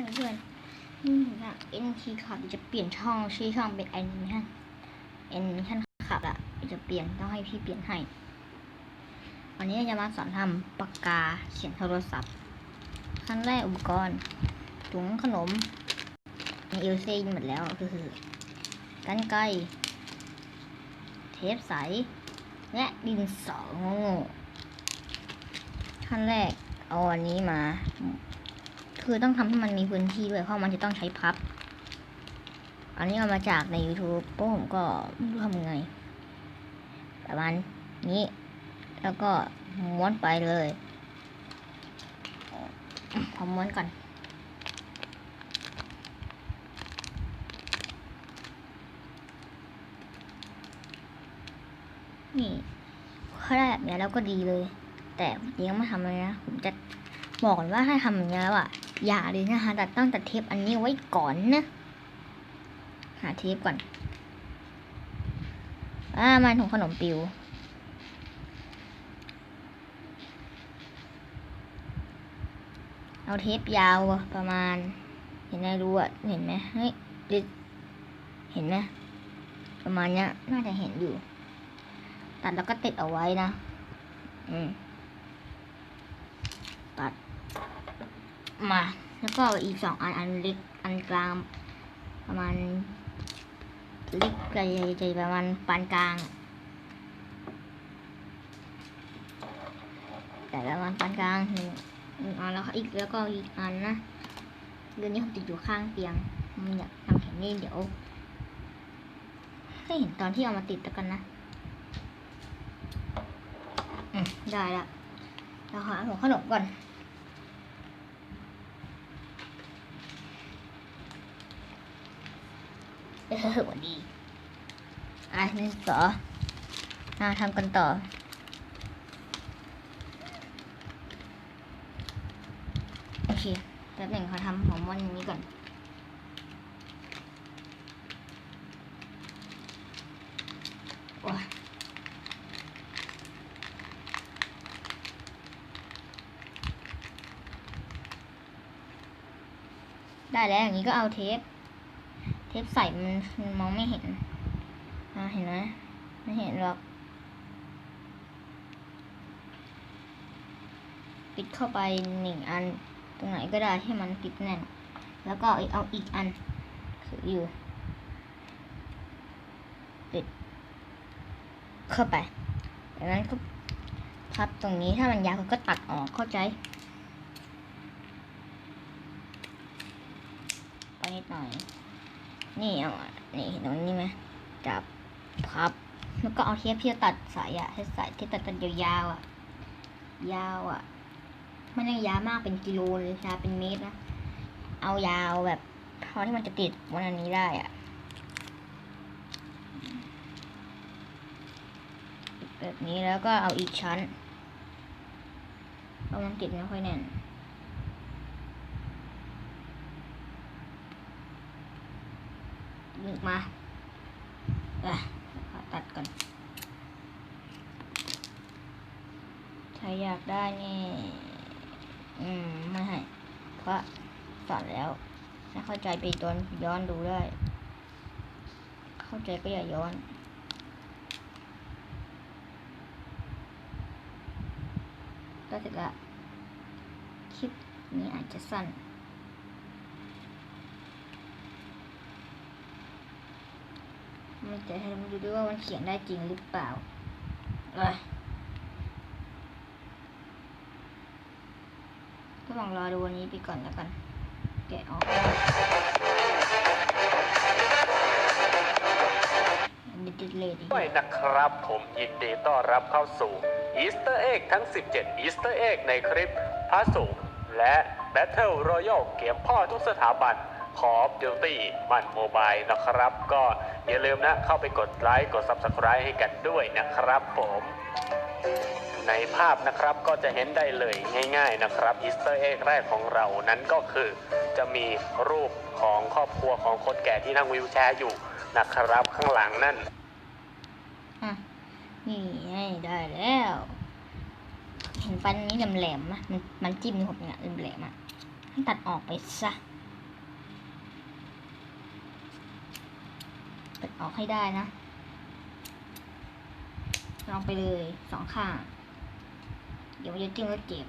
ค่ะเพื่อนนี่อยากเอ็นทีขับจะเปลี่ยนช่องชื่อช่องเป็นแอนิเมชันแอนิเมชันขับอะจะเปลี่ยนต้องให้พี่เปลี่ยนให้วันนี้จะมาสอนทำปากกาเขียนโทรศัพท์ขั้นแรกอุปกรณ์ถุงขนมมีเอลเซ่หมดแล้วก็คือกันไกเทปใส และดินสอโง่ขั้นแรกเอาอันนี้มา คือต้องทำให้มันมีพื้นที่ด้วยเพราะมันจะต้องใช้พับ อันนี้เอามาจากใน YouTube เพราะผมก็ไม่รู้ทำยังไงประมาณนี้ แล้วก็ม้วนไปเลยผมม้วนก่อนนี่ถ้าได้แบบนี้แล้วก็ดีเลย แต่ยังไม่ทำเลยนะ ผมจะบอกก่อนว่าถ้าทำอย่างนี้แล้วอะ อย่าเลยนะคะแต่ต้องตัดเทปอันนี้ไว้ก่อนนะ หาเทปก่อน อ่ามันถุงขนมปิวเอาเทปยาวประมาณ เห็นไหมรู้อะเห็นไหมเฮ้ยดิเห็นไหมประมาณเนี้ยน่าจะเห็นอยู่ ตัดแล้วก็ติดเอาไว้นะ อืม ตัด มา แล้วก็อีกสองอันอันเล็กอันกลางประมาณเล็กกับใหญ่ๆประมาณปานกลางแต่ประมาณปานกลางหนึ่งอันแล้วก็อีกแล้วก็อีกอันนะเรื่องนี้ผมติดอยู่ข้างเตียงมันอยากทำเห็นนี่เดี๋ยวให้เห็นตอนที่เอามาติดแล้วกันนะได้ละเราหาหัวขนมก่อน เออวันดีอะนี่ต่ออะทำกันต่อโอเคแป๊บหนึ่งขอทำของมันอย่างนี้ก่อนโอ้ยได้แล้วอย่างนี้ก็เอาเทป เทปใส่มันมองไม่เห็นอ่าเห็นไหมไม่เห็นหรอก ปิดเข้าไปหนึ่งอัน ตรงไหนก็ได้ให้มันติดแน่น แล้วก็เอาอีกอันถืออยู่ติดเข้าไปจากนั้นก็พับตรงนี้ถ้ามันยาวก็ตัดออกเข้าใจไปนิดหน่อย นี่เอาอะนี่เห็นตรงนี้ไหมจับพับ แล้วก็เอาเทปที่จะตัดสายอะให้สายที่ตัดตัดยาวๆอะยาวอะไม่ได้ยาวมากเป็นกิโลเลยยาวเป็นเมตรนะ เอายาวแบบพอที่มันจะติดบนอันนี้ได้อะแบบนี้แล้วก็เอาอีกชั้นเพราะมันติดไม่ค่อยแน่น ดึงมาอะตัดก่อน ถ้าอยากได้นี่ อืม ไม่ให้ เพราะสอนแล้ว ถ้าเข้าใจไปตอนย้อนดูได้ เข้าใจก็อย่าย้อนก็เสร็จละคลิปนี้อาจจะสั้น มันจะให้มันดูด้วยว่ามันเขียนได้จริงหรือเปล่าเอ้ยก็ลองรอดูวันนี้ไปก่อนแล้วกัน แกะออกดิจิเลดีด้วยนะครับผมยินดีต้อนรับเข้าสู่อีสเตอร์เอ็กทั้ง 17อีสเตอร์เอ็กในคลิปพระสูและ Battle Royale เกมพ่อทุกสถาบัน คอ f Duty มันโมบายนะครับ ก็อย่าลืมนะเข้าไปกดไลค์กด Subscribe ให้กันด้วยนะครับผมในภาพนะครับก็จะเห็นได้เลยง่ายๆนะครับอีสเตอร์เอ็กแรกของเรานั้นก็คือ จะมีรูปของครอบครัวของคนแก่ที่นั่งวิวแชร์อยู่นะครับข้างหลังนั่นนี่ไงได้แล้ว เห็นฟันนี้แหลมๆมมันมันจิ้มในผมเนี่ยแหลมๆอะให้ตัดออกไปซะ ตัดออกให้ได้นะลองไปเลยสองข้าง เดี๋ยวมันจะจิ้มแล้วเจ็บ